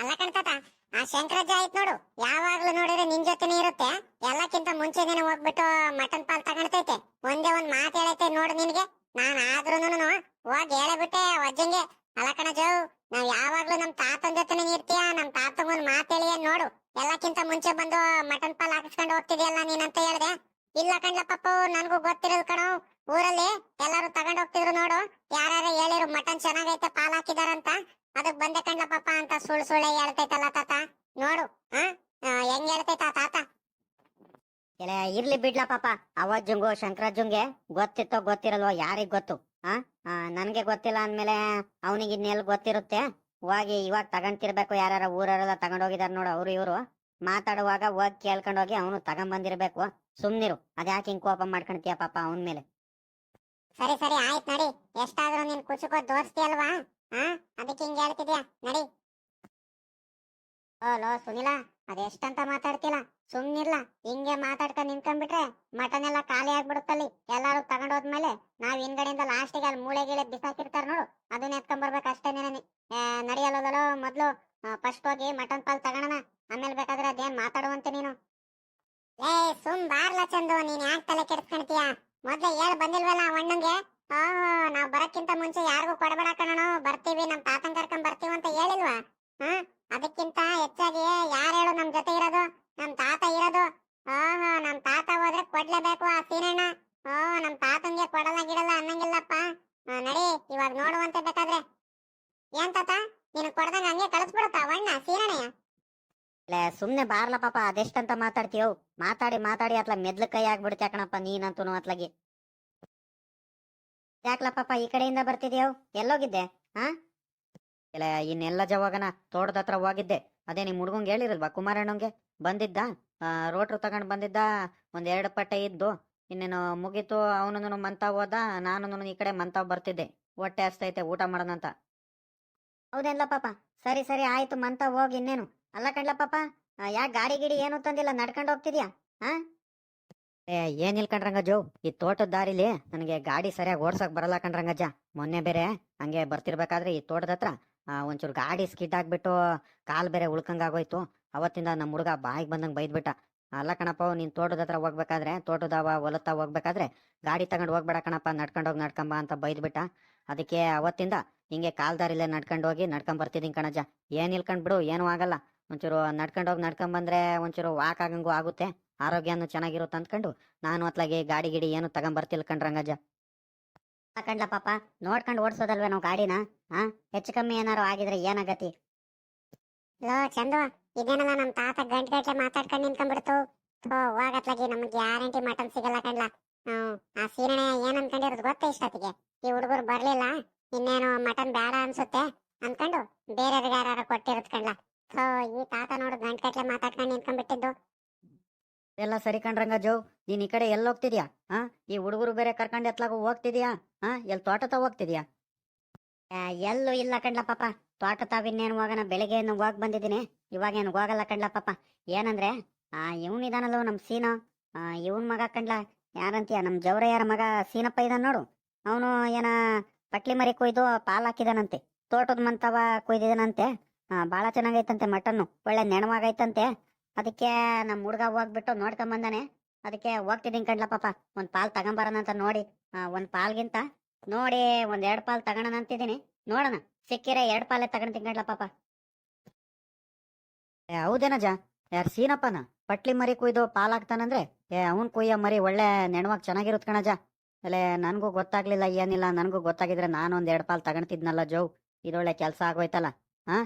ಅಲ್ಲ ಕಣ್ತಾತ ಆ ಶಂಕರಜ್ಜ ಆಯ್ತು ನೋಡು, ಯಾವಾಗ್ಲೂ ನೋಡಿದ್ರೆ ನಿನ್ ಜೊತೆನೇ ಇರುತ್ತೆ. ಎಲ್ಲಕ್ಕಿಂತ ಮುಂಚೆ ದಿನ ಹೋಗ್ಬಿಟ್ಟು ಮಟನ್ ಪಾಲ್ ತಗೊಳ್ತೈತೆ. ಒಂದೇ ಒಂದ್ ಮಾತು ಹೇಳೈತೆ ನೋಡು ನಿನ್ಗೆ. ನಾನ್ ಆದ್ರೂನು ಹೋಗಿ ಹೇಳಬಿಟ್ಟೆ ಅಜ್ಜಂಗೆ, ಅಲ್ಲ ಜೋ, ನಾವ್ ಯಾವಾಗ್ಲೂ ನಮ್ ತಾತನ್ ಜೊತೆನೇ ಇರ್ತೀಯ? ನಮ್ ತಾತ ಒಂದ್ ಮಾತು ಹೇಳಿ ನೋಡು. ಎಲ್ಲಕ್ಕಿಂತ ಮುಂಚೆ ಬಂದು ಮಟನ್ ಪಾಲ್ ಹಾಕಿಸ್ಕೊಂಡು ಹೋಗ್ತಿದ್ಯಲ್ಲ ನೀನ್ ಅಂತ ಹೇಳ್ದೆ. ಇಲ್ಲ ಕಣ್ಲ ಪಪ್ಪು, ನನ್ಗೂ ಗೊತ್ತಿರೋದು ಕಣ, ಊರಲ್ಲಿ ಎಲ್ಲಾರು ತಗೊಂಡ್ ಹೋಗ್ತಿದ್ರು ನೋಡು. ಯಾರು ಹೇಳಿರು ಮಟನ್ ಚೆನ್ನಾಗೈತೆ, ಪಾಲ್ ಹಾಕಿದಾರಂತ. ಅದಕ್ ಬಂದೆ ಕಣ್ಲ ಪಾಪ ಅಂತ ಸುಳ್ ಸುಳ್ಳೆ ಹೇಳ್ತೈತಲ್ಲ ತಾತ. ನೋಡು ಆ, ಹೆಂಗ್ ಹೇಳ್ತೈತ ತಾತ? ಎಲೆ ಇರ್ಲಿ ಬಿಡ್ಲಾ ಪಾಪ. ಶಂಕರ ಜುಂಗೆ ಗೊತ್ತಿತ್ತೋ ಗೊತ್ತಿರಲ್ವೋ ಯಾರಿಗ್ ಗೊತ್ತು? ಆ? ನನ್ಗೆ ಗೊತ್ತಿಲ್ಲ ಅಂದ್ಮೇಲೆ ಅವನಿಗೆ ಇನ್ನೆಲ್ ಗೊತ್ತಿರುತ್ತೆ? ಹೋಗಿ ಇವಾಗ ತಗೊಂತಿರ್ಬೇಕು ಯಾರ ಊರವರೆಲ್ಲ ತಗೊಂಡೋಗಿದಾರ ನೋಡು ಅವ್ರು ಇವ್ರು. ಮಾತಾಡುವಾಗ ಹೋಗಿ ಕೇಳ್ಕೊಂಡ್ ಹೋಗಿ ಅವನು ತಗೊಂಡ್ ಬಂದಿರ್ಬೇಕು ಸುಮ್ನಿರು ಅದ್ಯಾಕೆ ಹಿಂಗ್ ಕೋಪ ಮಾಡ್ಕೊಂತೀಯ ಪಾಪ ಅವನ್ ಮೇಲೆ? ಸರಿ ಸರಿ ಆಯ್ತು ನಡಿ. ಎಷ್ಟಾದ್ರೂ ನೀನ್ ಕುಚುಕೋ ದೋಸ್ತಿ ಅಲ್ವಾ? ಆ ಅದಕ್ಕೆ ಹಿಂಗ್ ಹೇಳ್ತಿದ್ಯಾ? ನಡಿ. ಓ ಲೋ ಸುನಿಲ ಅದೆಷ್ಟಂತ ಮಾತಾಡ್ತಿಲ್ಲ ಸುಮ್ನಿಲ್ಲ ಹಿಂಗೆ ಮಾತಾಡ್ತಾ ನಿಂತ್ಕೊಂಡ್ಬಿಟ್ರೆ ಮಟನ್ ಎಲ್ಲ ಖಾಲಿ ಆಗ್ಬಿಡುತ್ತಲ್ಲಿ. ಎಲ್ಲಾರು ತಗೊಂಡ್ ಹೋದ್ಮೇಲೆ ನಾವ್ ಹಿಂದ್ಗಡೆಯಿಂದ ಲಾಸ್ಟಿಗೆ ಅಲ್ಲಿ ಮೂಳೆ ಗಿಳೆ ಬಿಸಾಕಿರ್ತಾರ ನೋಡು ಅದನ್ನ ಎತ್ಕೊಂಡ್ ಬರ್ಬೇಕು ಅಷ್ಟೇ ನೀನೆ ನಡಿಯಲ್ಲೋ ಮೊದ್ಲು ಫಸ್ಟ್ ಹೋಗಿ ಮಟನ್ ಪಾಲ್ ತಗೋಣ ಆಮೇಲೆ ಬೇಕಾದ್ರೆ ಅದೇನ್ ಮಾತಾಡುವಂತೆ ನೀನು. ಏ ಸುಮ್ ಬಾರ್ಲ ಚಂದು ನೀನ್ ಯಾಕೆ ತಲೆ ಕೆಡ್ಸ್ಕೊಂತೀಯ ಮೊದ್ಲೇ ಹೇಳ್ ಬಂದಿಲ್ವಲ್ಲ ಅಣ್ಣಂಗೆ? ಆ ನಾವ್ ಬರಕ್ಕಿಂತ ಮುಂಚೆ ಯಾರಿಗೂ ಕೊಡಬೇಡ ಕಣೋ ಬರ್ತೀವಿ, ನಮ್ ತಾತನ್ ಕರ್ಕೊಂಡ್ ಬರ್ತೀವಿ ಅಂತ ಹೇಳಿಲ್ವಾ? ಹಾ, ಅದಕ್ಕಿಂತ ಹೆಚ್ಚಾಗಿ ಯಾರು ಹೇಳು ನಮ್ ಜೊತೆ ಇರೋದು? ನಮ್ ತಾತ ಇರೋದು. ಓಹೋ ನಮ್ ತಾತ ಹೋದ್ರೆ ಕೊಡ್ಲೇಬೇಕು ಆ ಸೀನಣ್ಣ. ಓ ನಮ್ ತಾತಂಗೆ ಕೊಡಲ್ಲ ಗಿಡಲ್ಲ ಅನ್ನಂಗಿಲ್ಲಪ್ಪ. ನಡಿ, ಇವಾಗ ನೋಡುವಂತ ಬೇಕಾದ್ರೆ. ಏನ್ ತಾತ ನೀನು ಕೊಡ್ದಂಗ ಹಂಗೆ ಕಳಿಸ್ಬಿಡುತ್ತಾ ಅವಣ್ಣ ಸೀನಣ್ಣಯ್ಯ? ಲೇ, ಸುಮ್ನೆ ಬಾರ್ಲ ಪಾಪ, ಅದೆಷ್ಟಂತ ಮಾತಾಡ್ತೀಯೋ. ಮಾತಾಡಿ ಮಾತಾಡಿ, ಅತ್ಲ ಮೆದ್ಲು ಕೈ ಆಗ್ಬಿಡ್ತಾ ಕಣಪ್ಪ ನೀನಂತೂ ಅತ್ಲಾಗಿ. ಯಾಕ್ಲ ಪಾಪ ಈ ಕಡೆಯಿಂದ ಬರ್ತಿದ್ಯಾವ್ ಎಲ್ಲೋಗಿದ್ದೆ ಹಾ ಇಲ್ಲ ಇನ್ನೆಲ್ಲ ಜವಾಗನ ತೋಟದ ಹತ್ರ ಹೋಗಿದ್ದೆ. ಅದೇ ನಿಮ್ ಹುಡ್ಗಂಗ್ ಹೇಳಿರಲ್ವಾ ಕುಮಾರಣ್ಣಂಗೆ? ಬಂದಿದ್ದ? ರೋಟ್ರು ತಗೊಂಡ್ ಬಂದಿದ್ದ? ಒಂದ್ ಎರಡು ಪಟ್ಟೆ ಇದ್ದು ಇನ್ನೇನು ಮುಗೀತು ಅವನೊಂದು ಮಂತ ಹೋದ ನಾನು ಈ ಕಡೆ ಮಂತ ಬರ್ತಿದ್ದೆ. ಹೊಟ್ಟೆ ಹಸ್ತೈತೆ ಊಟ ಮಾಡೋಣಂತ ಹೌದೇನ್ಲ ಪಾಪ? ಸರಿ ಸರಿ ಆಯ್ತು ಮಂತ ಹೋಗಿ ಇನ್ನೇನು. ಅಲ್ಲ ಕಣ್ಲ ಪಾಪ ಯಾಕೆ ಗಾಡಿ ಗಿಡಿ ಏನು ತಂದಿಲ್ಲ ನಡ್ಕೊಂಡು ಹೋಗ್ತಿದ್ಯಾ ಹಾ ಏ ಏನಿಲ್ ಕಣ್ರಂಗಜ್ಜು? ಈ ತೋಟದ ದಾರಿಲಿ ನನಗೆ ಗಾಡಿ ಸರಿಯಾಗಿ ಓಡ್ಸಕ್ ಬರಲ್ಲ ಕಣ್ರಂಗಜ್ಜ. ಮೊನ್ನೆ ಬೇರೆ ಹಂಗೆ ಬರ್ತಿರ್ಬೇಕಾದ್ರೆ ಈ ತೋಟದ ಹತ್ರ ಒಂಚೂರು ಗಾಡಿ ಸ್ಕಿಡ್ ಆಗ್ಬಿಟ್ಟು ಕಾಲ್ ಬೇರೆ ಉಳ್ಕಂಗಾಗೋಯ್ತು. ಅವತ್ತಿಂದ ನಮ್ಮ ಹುಡುಗ ಬಾಯಿಗೆ ಬಂದಂಗೆ ಬೈದ್ಬಿಟ್ಟ. ಅಲ್ಲ ಕಣಪ್ಪ, ನೀನ್ ತೋಟದ ಹತ್ರ ಹೋಗ್ಬೇಕಾದ್ರೆ ತೋಟದವ ಹೊಲತ್ತ ಹೋಗ್ಬೇಕಾದ್ರೆ ಗಾಡಿ ತಗೊಂಡು ಹೋಗ್ಬೇಡ ಕಣಪ್ಪ ನಡ್ಕೊಂಡೋಗಿ ನಡ್ಕೊಂಬ ಅಂತ ಬೈದ್ಬಿಟ್ಟ. ಅದಕ್ಕೆ ಅವತ್ತಿಂದ ಹಿಂಗೆ ಕಾಲ್ ದಾರಿಲೇ ನಡ್ಕೊಂಡು ಹೋಗಿ ನಡ್ಕೊಂಡ್ ಬರ್ತಿದ್ದೀನಿ ಕಣಜ್ಜ. ಏನ್ ಇಲ್ಕೊಂಡ್ ಬಿಡು, ಏನೂ ಆಗಲ್ಲ. ಒಂಚೂರು ನಡ್ಕೊಂಡೋಗಿ ನಡ್ಕೊಂಡ್ ಬಂದ್ರೆ ಒಂಚೂರು ವಾಕ್ ಆಗಂಗೂ ಆಗುತ್ತೆ. ಆರೋಗ್ಯನೂ ಚೆನ್ನಾಗಿರುತ್ತೆ ಅಂದ್ಕೊಂಡು ನಾನು ಅತ್ಲಾಗೆ ಗಾಡಿ ಗಿಡಿ ಏನು ತಗೊಂಡ್ ಬರ್ತಿಲ್ಲ ಕಣ್ರಂಗಜ್ಜ ಕಂಡ್ಲ ಪಾಪ, ನೋಡ್ಕೊಂಡು ಓಡಿಸೋದಲ್ವೇ ನಾವು ಗಾಡಿನ? ಹಾ ಹೆಚ್ಚು ಕಮ್ಮಿ ಏನಾರು ಆಗಿದ್ರೆ ಏನಾಗತಿ? ಲೋ ಚಂದು, ಇದೇನಲ್ಲ ನಮ್ ತಾತ ಗಂಟ್ ಗಂಟ್ಲೆ ಮಾತಾಡ್ಕೊಂಡ್ ನಿಂತ್ಕೊಂಡ್ಬಿಡ್ತು. ಹೋಗತ್ಲಾಗಿ ನಮ್ಗೆ ಗ್ಯಾರಂಟಿ ಮಟನ್ ಸಿಗಲ್ಲ ಕಣ್ಲಾ. ಹ್ಮ್ ಆ ಸೀರಣೆ ಏನ್ ಅನ್ಕೊಂಡಿರೋದು ಗೊತ್ತ ಇಷ್ಟೊತ್ತಿಗೆ? ಈ ಹುಡುಗರು ಬರ್ಲಿಲ್ಲ, ಇನ್ನೇನು ಮಟನ್ ಬೇಡ ಅನ್ಸುತ್ತೆ? ಅನ್ಕೊಂಡು ಬೇರೆಯವ್ರಿಗೆ ಯಾರು ಕೊಟ್ಟಿರೋದ್ ಕಂಡ್ಲ ಸೊ ಈ ತಾತ ನೋಡು ಗಂಟ್ ಗಂಟ್ಲೆ ಮಾತಾಡ್ಕೊಂಡು ನಿಂತ್ಕೊಂಡ್ಬಿಟ್ಟಿದ್ದು. ಎಲ್ಲ ಸರಿ ಕಂಡ್ರಂಗ ಜೋ, ನೀನ್ ಈ ಕಡೆ ಎಲ್ಲಿ ಹೋಗ್ತಿದ್ಯಾ ಹಾ ಈ ಹುಡುಗರು ಬೇರೆ ಕರ್ಕೊಂಡು ಎತ್ಲಾಗ ಹೋಗ್ತಿದ್ಯಾ? ಹಾ ಎಲ್ಲಿ ತೋಟ ಹೋಗ್ತಿದ್ಯಾ? ಎಲ್ಲೂ ಇಲ್ಲ ಕಂಡ್ಲ ಪಾಪ ತೋಟ ತಾವಿನ್ನೇನು ಹೋಗೋಣ ಬೆಳಿಗ್ಗೆ ಹೋಗ್ ಬಂದಿದ್ದೀನಿ. ಇವಾಗೇನು ಹೋಗಲ್ಲ ಕಂಡ್ಲ ಪಾಪ ಏನಂದ್ರೆ, ಆ ಇವನಿದಾನಲ್ಲ ನಮ್ ಸೀನ. ಇವನ್ ಮಗ ಕಂಡ್ಲ ಯಾರಂತೀಯ? ನಮ್ ಜವರಯ್ಯರ ಮಗ ಸೀನಪ್ಪ ಇದಾನ ನೋಡು. ಅವನು ಏನ ಪಟ್ಲಿ ಮರಿ ಕೊಯ್ದು ಪಾಲ್ ಹಾಕಿದಾನಂತೆ. ತೋಟದ ಮಂತವ ಕೊಯ್ದಿದಾನಂತೆ. ಬಾಳ ಚೆನ್ನಾಗೈತಂತೆ ಮಟನ್ನು. ಒಳ್ಳೆ ನೆಣವಾಗೈತಂತೆ. ಅದಕ್ಕೆ ನಮ್ಮ ಹುಡ್ಗ ಹೋಗ್ಬಿಟ್ಟು ನೋಡ್ಕೊಂಬಂದಾನೆ ಅದಕ್ಕೆ ಹೋಗ್ತಿದ್ದೀನಿ ಕಣ್ಲ ಪಾಪ. ಒಂದ್ ಪಾಲ್ ತಗೊಂಬರೋಣ ಅಂತ ನೋಡಿ. ಒಂದ್ ಪಾಲ್ಗಿಂತ ನೋಡಿ ಒಂದ್ ಎರಡ್ ಪಾಲ್ ತಗೋಣ ಅಂತಿದ್ದೀನಿ. ನೋಡೋಣ. ಸಿಕ್ಕಿರೆ ಎರಡ್ ಪಾಲೆ ತಗೊಂಡ್ ಕಣ್ಲ ಪಾಪ. ಹೌದೇನಜ ಯಾರ ಸೀನಪ್ಪನ? ಪಟ್ಲಿ ಮರಿ ಕುಯ್ದು ಪಾಲ್ ಹಾಕ್ತಾನಂದ್ರೆ? ಏ, ಅವನ್ ಕುಯ್ಯ ಮರಿ ಒಳ್ಳೆ ನೆಣವಾಗ್ ಚೆನ್ನಾಗಿರುತ್ ಕಣಜ. ಅಲ್ಲೇ ನನ್ಗೂ ಗೊತ್ತಾಗ್ಲಿಲ್ಲ ಏನಿಲ್ಲ. ನನ್ಗೂ ಗೊತ್ತಾಗಿದ್ರೆ ನಾನು ಒಂದ್ ಎರಡ್ ಪಾಲ್ ತಗೊಂತಿದ್ನಲ್ಲ ಜೋ ಇದೊಳ್ಳೆ ಕೆಲ್ಸ ಆಗೋಯ್ತಲ್ಲ. ಹಾ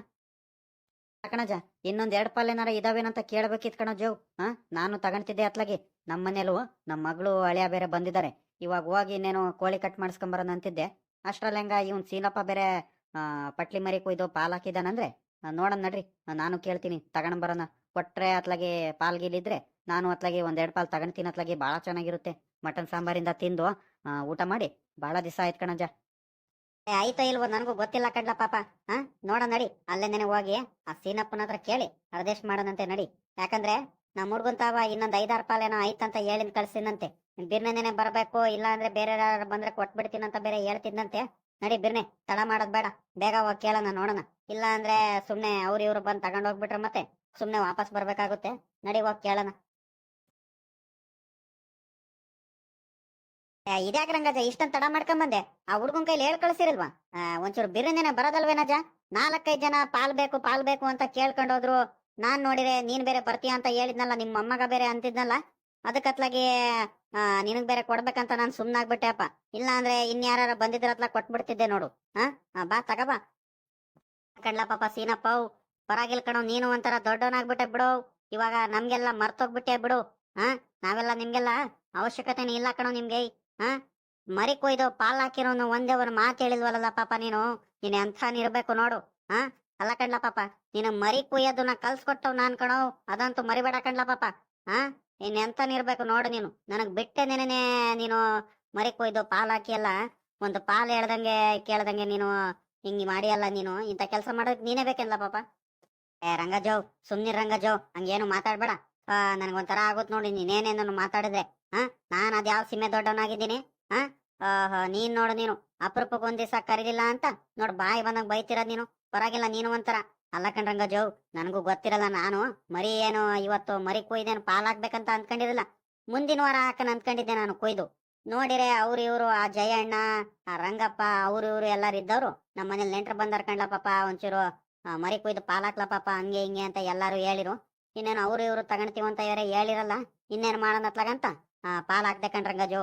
ಕಣಜ, ಇನ್ನೊಂದ್ ಎರಡ್ ಪಾಲ್ ಏನಾರ ಇದಾವೇನಂತ ಕೇಳ್ಬೇಕಿತ್ ಕಣ ಜೋ ಹಾ ನಾನು ತಗೊಂತಿದ್ದೆ ಅತ್ಲಾಗಿ. ನಮ್ಮ ಮನೇಲೂ ನಮ್ಮ ಮಗಳು ಹಳೆಯ ಬೇರೆ ಬಂದಿದ್ದಾರೆ ಇವಾಗ ಹೋಗಿ ಇನ್ನೇನು ಕೋಳಿ ಕಟ್ ಮಾಡಿಸ್ಕೊಂಬರೋಣ ಅಂತಿದ್ದೆ. ಅಷ್ಟ್ರಲ್ಲಿ ಹೆಂಗ ಇವನ್ ಸೀನಪ್ಪ ಬೇರೆ ಪಟ್ಲಿ ಮರಿ ಕುಯ್ದು ಪಾಲ್ ಹಾಕಿದಾನಂದ್ರೆ ನೋಡೋಣ ನಡ್ರಿ, ನಾನು ಕೇಳ್ತೀನಿ ತಗೊಂಡ್ ಬರೋಣ ಕೊಟ್ರೆ ಅತ್ಲಾಗೆ ಪಾಲ್ ಗೀಲಿದ್ರೆ ನಾನು ಅತ್ಲಾಗಿ ಒಂದ್ ಎರಡ್ ಪಾಲ್ ತಗೊಂತೀನಿ ಅತ್ಲಾಗಿ ಬಹಳ ಚೆನ್ನಾಗಿರುತ್ತೆ. ಮಟನ್ ಸಾಂಬಾರಿಂದ ತಿಂದು ಊಟ ಮಾಡಿ ಬಹಳ ದಿವಸ ಆಯ್ತು ಕಣಜ. ಆಯ್ತೋ ಇಲ್ವೋ, ನನಗೂ ಗೊತ್ತಿಲ್ಲ ಕಡ್ಲ ಪಾಪ. ಹಾ, ನೋಡ ನಡಿ ಅಲ್ಲೇನೆ ಹೋಗಿ, ಆ ಸೀನಪ್ಪನ ಹತ್ರ ಕೇಳಿ ಅರ್ದೇಶ್ ಮಾಡೋಣಂತೆ ನಡಿ. ಯಾಕಂದ್ರೆ ನಮ್ಮ ಹುಡ್ಗಂತಾವ ಇನ್ನೊಂದ್ ಐದಾರು ಪಾಲೇನೋ ಆಯ್ತಂತ ಹೇಳಿನ್ ಕಳ್ಸಿನಂತೆ ಬಿರ್ನೆನೆ ಬರ್ಬೇಕು ಇಲ್ಲ ಅಂದ್ರೆ ಬೇರೆ ಬಂದ್ರೆ ಕೊಟ್ಬಿಡ್ತೀನಂತ ಬೇರೆ ಹೇಳ್ತಿದ್ದಂತೆ ನಡಿ ಬಿರ್ನೆ, ತಡ ಮಾಡೋದ್ ಬೇಡ. ಬೇಗ ಹೋಗಿ ಕೇಳೋಣ, ನೋಡೋಣ. ಇಲ್ಲ ಅಂದ್ರೆ ಸುಮ್ನೆ ಅವ್ರ ಇವ್ರು ಬಂದ್ ತಗೊಂಡ್ ಹೋಗ್ಬಿಟ್ರೆ ಮತ್ತೆ ಸುಮ್ನೆ ವಾಪಸ್ ಬರ್ಬೇಕಾಗುತ್ತೆ. ನಡಿ ಹೋಗಿ ಕೇಳೋಣ. ಇದ್ಯಾಕ್ ರಂಗಜ ಇಷ್ಟೊಂದು ತಡ ಮಾಡ್ಕೊಂಡ್ ಬಂದೆ. ಆ ಹುಡ್ಗನ್ ಕೈಲಿ ಹೇಳ್ ಕಳ್ಸಿರಲ್ವಾ? ಒಂಚೂರು ಬಿರ್ನೆನೆ ಬರೋದಲ್ವೇನಜ ನಾಲ್ಕೈದು ಜನ ಪಾಲ್ ಬೇಕು ಪಾಲ್ ಬೇಕು ಅಂತ ಕೇಳ್ಕೊಂಡೋದ್ರು ನಾನ್ ನೋಡಿದೆ, ನೀನ್ ಬೇರೆ ಬರ್ತೀಯ ಅಂತ ಹೇಳಿದ್ನಲ್ಲ ನಿಮ್ಮ ಅಮ್ಮಗ ಬೇರೆ ಅಂತಿದ್ನಲ್ಲ. ಅದಕ್ಕತ್ಲಾಗಿ ನಿನಗ್ ಬೇರೆ ಕೊಡ್ಬೇಕಂತ ನಾನ್ ಸುಮ್ನಾಗ್ಬಿಟ್ಟೆ ಅಪ್ಪ. ಇಲ್ಲ ಅಂದ್ರೆ ಇನ್ಯಾರ ಬಂದಿದ್ರತ್ಲ ಕೊಟ್ಬಿಡ್ತಿದ್ದೆ ನೋಡು. ಹಾ ಬಾ, ತಗ ಬಾ. ಕಡ್ಲ ಪಾಪ, ಸೀನಪ್ಪ ಪರಾಗಿಲ್ ಕಣೋ, ನೀನು ಒಂಥರ ದೊಡ್ಡವನಾಗ್ಬಿಟ್ಟೆ ಬಿಡು ಇವಾಗ ನಮ್ಗೆಲ್ಲ ಮರ್ತೋಗ್ಬಿಟ್ಟೆ ಬಿಡು. ಹಾ ನಾವೆಲ್ಲ ನಿಮ್ಗೆಲ್ಲ ಅವಶ್ಯಕತೆನೇ ಇಲ್ಲ ಕಣೋ ನಿಮ್ಗೆ. ಹಾ? ಮರಿ ಕೊಯ್ದು ಪಾಲ್ ಹಾಕಿರೋನು ಒಂದೇ ಒಂದು ಮಾತು ಹೇಳಿದ್ವಲ್ಲ ಪಾಪ ನೀನು? ನೀನ್ ಎಂಥ ಇರ್ಬೇಕು ನೋಡು, ಹಾ? ಅಲ್ಲ ಕಣ್ಲ ಪಾಪ, ನೀನು ಮರಿ ಕುಯ್ಯೋದನ್ನ ಕಲ್ಸ್ಕೊಟ್ಟವ್ ನಾನ್ ಕಣೋ, ಅದಂತೂ ಮರಿಬೇಡ ಕಣ್ಲ ಪಾಪ, ಹಾ? ನೀನ್ ಎಂತ ಇರ್ಬೇಕು ನೋಡು ನೀನು. ನನಗ್ ಬಿಟ್ಟೆ ನೆನೆ ನೀನು ಮರಿ ಕೊಯ್ದು ಪಾಲ್ ಹಾಕಿ ಒಂದು ಪಾಲ್ ಹೇಳ್ದಂಗೆ ಕೇಳ್ದಂಗೆ ನೀನು ಹಿಂಗ್ ಮಾಡಿಯಲ್ಲ ನೀನು ಇಂತ ಕೆಲಸ ಮಾಡೋದಕ್ ನೀನೇ ಬೇಕಲ್ಲ ಪಾಪ? ಏ ರಂಗಜೋ, ಸುಮ್ನಿರ್ ರಂಗಜೋ, ಹಂಗೇನು ಮಾತಾಡ್ಬೇಡ. ನನ್ಗೊಂಥರ ಆಗುತ್ತೆ ನೋಡಿ ನೀನೇನೇನು ಮಾತಾಡಿದ್ರೆ. ಹಾ? ನಾನ್ ಅದ್ಯಾವ ಸಿಮೆ ದೊಡ್ಡವನಾಗಿದ್ದೀನಿ? ಹಾ? ಆಹಾ, ನೀನ್ ನೋಡು ನೀನು. ಅಪರೂಪಕ್ಕೆ ಒಂದ್ ದಿವಸ ಕರೀಲಿಲ್ಲ ಅಂತ? ನೋಡು ಬಾಯಿ ಬಂದಂಗೆ ಬೈತಿರೋದ್ ನೀನು? ಪರವಾಗಿಲ್ಲ ನೀನು ಒಂಥರ. ಅಲ್ಲ ಕಣ್ರಂಗ ಜೋ ನನಗೂ ಗೊತ್ತಿರಲ್ಲ ನಾನು. ಮರಿ ಏನು ಇವತ್ತು ಮರಿ ಕೊಯ್ದೇನು ಪಾಲಾಗ್ಬೇಕಂತ ಹಾಕ್ಬೇಕಂತ ಅನ್ಕೊಂಡಿರಲಿಲ್ಲ ಮುಂದಿನ ವಾರ ಹಾಕನ್ ಅಂದ್ಕೊಂಡಿದ್ದೆ ನಾನು ಕೊಯ್ದು. ನೋಡಿರೆ ಅವ್ರು ಇವರು ಆ ಜಯಣ್ಣ ಆ ರಂಗಪ್ಪ ಅವ್ರು ಇವರು ಎಲ್ಲಾರು ಇದ್ದವ್ರು. ನಮ್ಮ ಮನೇಲಿ ನೆಂಟ್ರು ಬಂದಾರ ಕಂಡ್ಲ ಪಾಪ ಒಂಚೂರು ಮರಿ ಕೊಯ್ದು ಪಾಲಾಕ್ಲ ಪಾಪ ಹಂಗೆ ಹಿಂಗೆ ಅಂತ ಎಲ್ಲಾರು ಹೇಳಿರು. ಇನ್ನೇನು ಅವ್ರು ಇವರು ತಗೊಂತೀವಂತ ಇವರೇ ಹೇಳಿರಲ್ಲ. ಇನ್ನೇನು ಮಾಡೋಣ ಅಂತ ಆ, ಪಾಲ್ ಹಾಕ್ದೆ